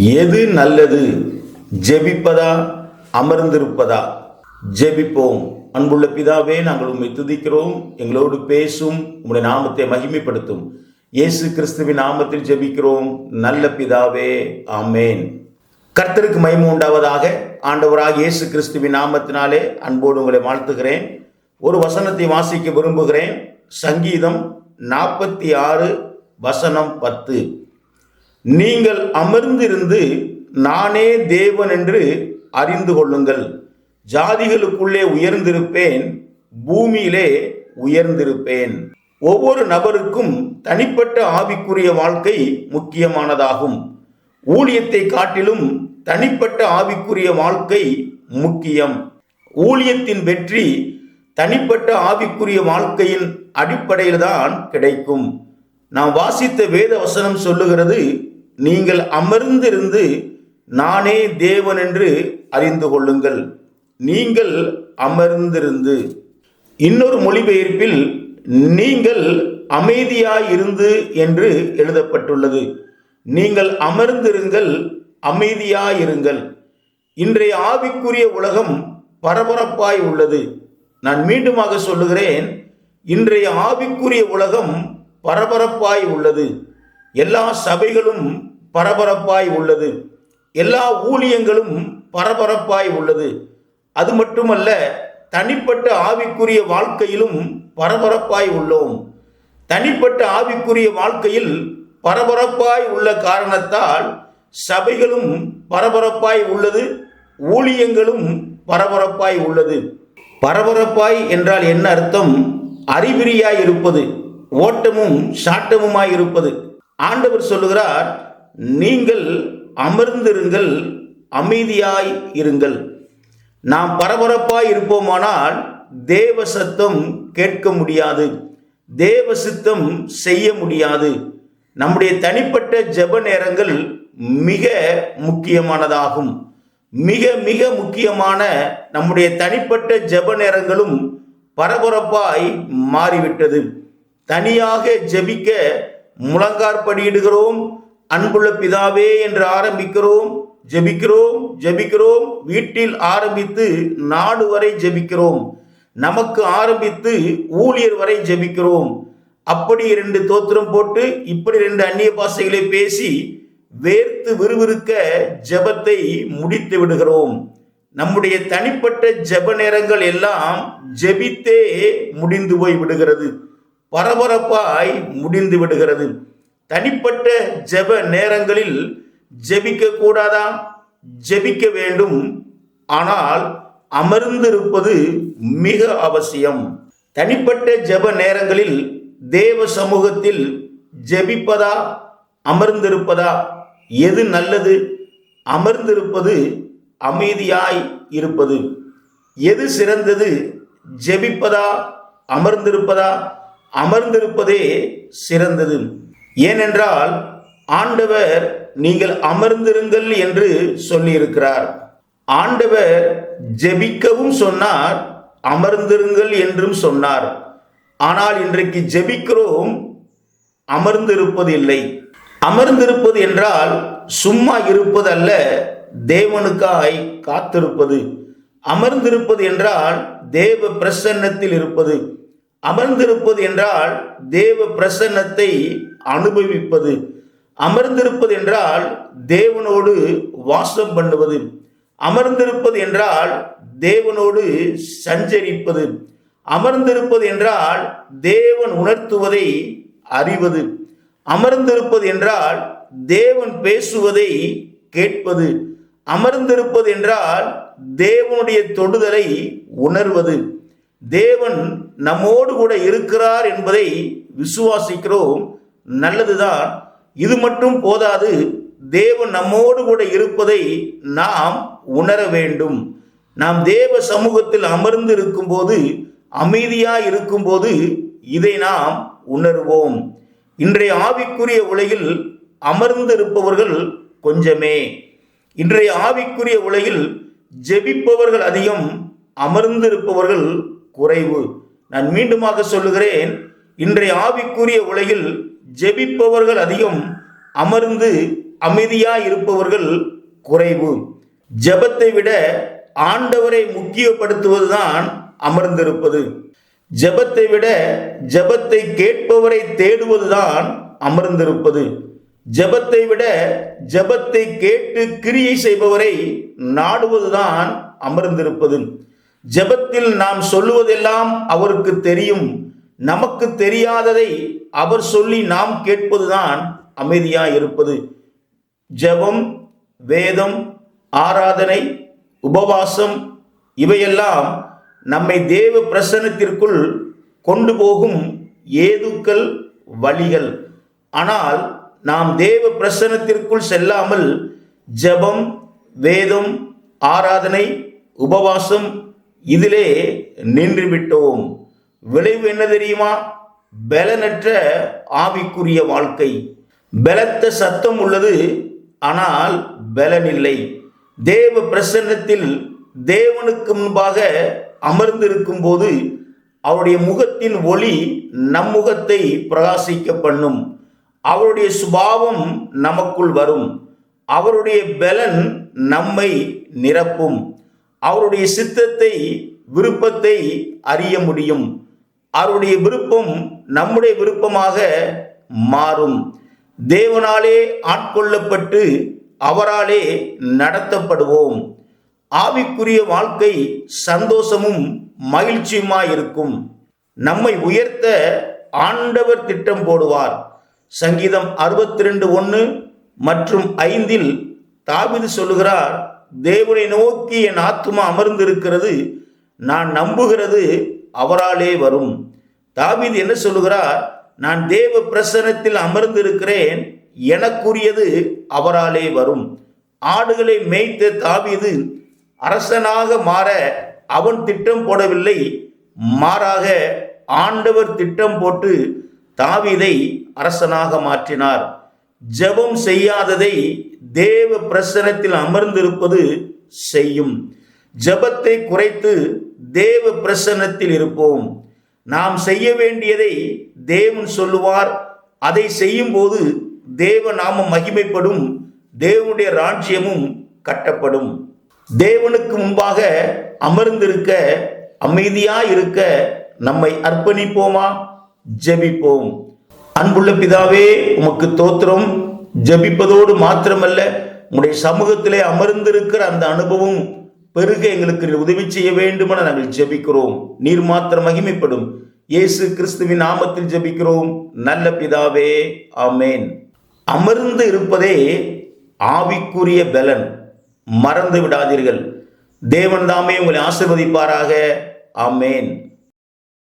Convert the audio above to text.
எது நல்லது? ஜெபிப்பதா? அமர்ந்திருப்பதா? ஜெபிப்போம். அன்புள்ள பிதாவே நாங்கள் உண்மை துதிக்கிறோம். எங்களோடு பேசும். உங்களுடைய நாமத்தை மகிமைப்படுத்தும். இயேசு கிறிஸ்துவின் நாமத்தில் ஜெபிக்கிறோம். நல்ல பிதாவே ஆமேன். கர்த்தருக்கு மகிமை உண்டாவதாக ஆண்டவராக இயேசு கிறிஸ்துவின் நாமத்தினாலே அன்போடு உங்களை வாழ்த்துகிறேன். ஒரு வசனத்தை வாசிக்க விரும்புகிறேன். சங்கீதம் நாற்பத்தி ஆறு வசனம் பத்து. நீங்கள் அமர்ந்திருந்து நானே தேவன் என்று அறிந்து கொள்ளுங்கள். ஜாதிகளுக்குள்ளே உயர்ந்திருப்பேன் பூமியிலே உயர்ந்திருப்பேன். ஒவ்வொரு நபருக்கும் தனிப்பட்ட ஆவிக்குரிய வாழ்க்கை முக்கியமானதாகும். ஊழியத்தை காட்டிலும் தனிப்பட்ட ஆவிக்குரிய வாழ்க்கை முக்கியம். ஊழியத்தின் வெற்றி தனிப்பட்ட ஆவிக்குரிய வாழ்க்கையின் அடிப்படையில் தான் கிடைக்கும். நாம் வாசித்த வேத வசனம் சொல்லுகிறது நீங்கள் அமர்ந்திருந்து நானே தேவன் என்று அறிந்து கொள்ளுங்கள். நீங்கள் அமர்ந்திருந்து. இன்னொரு மொழிபெயர்ப்பில் நீங்கள் அமைதியாயிருந்து என்று எழுதப்பட்டுள்ளது. நீங்கள் அமர்ந்திருங்கள் அமைதியாயிருங்கள். இன்றைய ஆவிக்குரிய உலகம் பரபரப்பாய் உள்ளது. நான் மீண்டுமாக சொல்லுகிறேன் இன்றைய ஆவிக்குரிய உலகம் பரபரப்பாய் உள்ளது. எல்லா சபைகளும் பரபரப்பாய் உள்ளது. எல்லா ஊழியங்களும் பரபரப்பாய் உள்ளது. அது மட்டுமல்ல தனிப்பட்ட ஆவிக்குரிய வாழ்க்கையிலும் பரபரப்பாய் உள்ளோம். தனிப்பட்ட ஆவிக்குரிய வாழ்க்கையில் பரபரப்பாய் உள்ள காரணத்தால் சபைகளும் பரபரப்பாய் உள்ளது ஊழியங்களும் பரபரப்பாய் உள்ளது. பரபரப்பாய் என்றால் என்ன அர்த்தம்? அறிவிரியாய் இருப்பது ஓட்டமும் சாட்டமுமாய் இருப்பது. ஆண்டவர் சொல்லுகிறார் நீங்கள் அமர்ந்திருங்கள் அமைதியாய் இருங்கள். நாம் பரபரப்பாய் இருப்போமானால் தேவ சத்தம் கேட்க முடியாது. தேவ சித்தம் செய்ய முடியாது. நம்முடைய தனிப்பட்ட ஜெப நேரங்கள் மிக முக்கியமானதாகும். மிக மிக முக்கியமான நம்முடைய தனிப்பட்ட ஜெப நேரங்களும் பரபரப்பாய் மாறிவிட்டது. தனியாக ஜெபிக்க முழங்கார்படியிடுகிறோம் அன்புள்ள பிதாவே என்று ஆரம்பிக்கிறோம். ஜெபிக்கிறோம் ஜெபிக்கிறோம். வீட்டில் ஆரம்பித்து நாடு வரை ஜெபிக்கிறோம். நமக்கு ஆரம்பித்து ஊழியர் வரை ஜெபிக்கிறோம். அப்படி ரெண்டு தோத்திரம் போட்டு இப்படி ரெண்டு அந்நிய பாஷைகளை பேசி வேர்த்து விறுவிறுக்க ஜெபத்தை முடித்து விடுகிறோம். நம்முடைய தனிப்பட்ட ஜெப நேரங்கள் எல்லாம் ஜெபித்தே முடிந்து போய் விடுகிறது. பரபரப்பாய் முடிந்து விடுகிறது. தனிப்பட்ட ஜெப நேரங்களில் ஜெபிக்க கூடாதா ஜெபிக்க வேண்டும். ஆனால் அமர்ந்திருப்பது மிக அவசியம். தனிப்பட்ட ஜெப நேரங்களில் தேவ சமூகத்தில் ஜெபிப்பதா? அமர்ந்திருப்பதா? எது நல்லது? அமர்ந்திருப்பது அமைதியாய் இருப்பது. எது சிறந்தது? ஜெபிப்பதா? அமர்ந்திருப்பதா? அமர்ந்திருப்பதே சிறந்தது. ஏனென்றால் ஆண்டவர் நீங்கள் அமர்ந்திருங்கள் என்று சொல்லியிருக்கிறார். ஆண்டவர் ஜெபிக்கவும் சொன்னார் அமர்ந்திருங்கள் என்றும் சொன்னார். ஆனால் இன்றைக்கு ஜெபிக்கிறோம் அமர்ந்திருப்பது இல்லை அமர்ந்திருப்பது என்றால் சும்மா இருப்பது அல்ல தேவனுக்காய் காத்திருப்பது. அமர்ந்திருப்பது என்றால் தேவ பிரசன்னத்தில் இருப்பது. அமர்ந்திருப்பது என்றால் தேவ பிரசன்னத்தை அனுபவிப்பது. அமர்ந்திருப்பது என்றால் தேவனோடு வாசம் பண்ணுவது. அமர்ந்திருப்பது என்றால் தேவனோடு சஞ்சரிப்பது. அமர்ந்திருப்பது என்றால் தேவன் உணர்த்துவதை அறிவது. அமர்ந்திருப்பது என்றால் தேவன் பேசுவதை கேட்பது. அமர்ந்திருப்பது என்றால் தேவனுடைய தொடுதலை உணர்வது. தேவன் நம்மோடு கூட இருக்கிறார் என்பதை விசுவாசிக்கிறோம். நல்லதுதான். இது மட்டும் போதாது தேவன் நம்மோடு கூட இருப்பதை நாம் உணர வேண்டும். நாம் தேவ சமூகத்தில் அமர்ந்து இருக்கும்போது அமைதியாக இருக்கும்போது இதை நாம் உணர்வோம். இன்றைய ஆவிக்குரிய உலகில் அமர்ந்து இருப்பவர்கள் கொஞ்சமே. இன்றைய ஆவிக்குரிய உலகில் ஜெபிப்பவர்கள் அதிகம் அமர்ந்திருப்பவர்கள் குறைவு. நான் மீண்டுமாக சொல்லுகிறேன் இன்றைய ஆவிக்குரிய உலகில் ஜெபிப்பவர்கள் அதிகம் அமர்ந்து அமைதியாய் இருப்பவர்கள் குறைவு. ஜெபத்தை விட ஆண்டவரை முக்கியப்படுத்துவதுதான் அமர்ந்திருப்பது. ஜெபத்தை விட ஜெபத்தை கேட்பவரை தேடுவதுதான் அமர்ந்திருப்பது. ஜெபத்தை விட ஜெபத்தை கேட்டு கிரியை செய்பவரை நாடுவதுதான் அமர்ந்திருப்பது. ஜெபத்தில் நாம் சொல்லுவதெல்லாம் அவருக்கு தெரியும். நமக்கு தெரியாததை அவர் சொல்லி நாம் கேட்பதுதான் அமைதியாக இருப்பது. ஜெபம் வேதம் ஆராதனை உபவாசம் இவையெல்லாம் நம்மை தேவ பிரசனத்திற்குள் கொண்டு போகும் ஏதுக்கள் வழிகள். ஆனால் நாம் தேவ பிரசனத்திற்குள் செல்லாமல் ஜெபம் வேதம் ஆராதனை உபவாசம் இதிலே நின்று விட்டோம் விளைவு என்ன தெரியுமா? பலனற்ற ஆவிக்குரிய வாழ்க்கை. பலத்த சத்தம் உள்ளது ஆனால் பலனில்லை. தேவ பிரசன்னத்தில் தேவனுக்கு முன்பாக அமர்ந்திருக்கும் போது அவருடைய முகத்தின் ஒளி நம் முகத்தை பிரகாசிக்க பண்ணும் அவருடைய சுபாவம் நமக்குள் வரும். அவருடைய பலன் நம்மை நிரப்பும். அவருடைய சித்தத்தை விருப்பத்தை அறிய முடியும். அவருடைய விருப்பம் நம்முடைய விருப்பமாக மாறும். தேவனாலே ஆட்கொள்ளப்பட்டு அவராலே நடத்தப்படுவோம். ஆவிக்குரிய வாழ்க்கை சந்தோஷமும் மகிழ்ச்சியுமாயிருக்கும். நம்மை உயர்த்த ஆண்டவர் திட்டம் போடுவார். சங்கீதம் அறுபத்தி ரெண்டு ஒன்று மற்றும் ஐந்தில் தாவிது சொல்லுகிறார் தேவனை நோக்கி என் ஆத்மா அமர்ந்திருக்கிறது நான் நம்புகிறது அவராலே வரும். தாவீது என்ன சொல்லுகிறார்? நான் தேவ பிரசனத்தில் அமர்ந்திருக்கிறேன் எனக்குரியது அவராலே வரும். ஆடுகளை மேய்த்த தாவீது அரசனாக மாற அவன் திட்டம் போடவில்லை மாறாக ஆண்டவர் திட்டம் போட்டு தாவீதை அரசனாக மாற்றினார். ஜெபம் செய்யாததை தேவ பிரசனத்தில் அமர்ந்திருப்பது செய்யும். ஜெபத்தை குறைத்து தேவ பிரசன்னத்தில் இருப்போம். நாம் செய்ய வேண்டியதை தேவன் சொல்லுவார். அதை செய்யும்போது தேவ நாமம் மகிமைப்படும். தேவனுடைய ராஜ்யமும் கட்டப்படும். தேவனுக்கு முன்பாக அமர்ந்திருக்க அமைதியாய் இருக்க நம்மை அர்ப்பணிப்போமா? ஜெபிப்போம். அன்புள்ள பிதாவே உமக்கு தோத்திரம். ஜெபிப்பதோடு மாத்திரமல்ல உம்முடைய சமூகத்திலே அமர்ந்திருக்கிற அந்த அனுபவம் பெருக எங்களுக்கு உதவி செய்ய வேண்டுமென நாங்கள் ஜெபிக்கிறோம். நீர் மாத்திரம் மகிமைப்படும். இயேசு கிறிஸ்துவின் நாமத்தில் ஜெபிக்கிறோம். நல்ல பிதாவே ஆமேன். அமர்ந்து இருப்பதே ஆவிக்குரிய பலன். மறந்து விடாதீர்கள். தேவன் தாமே உங்களை ஆசிர்வதிப்பாராக. ஆமேன்.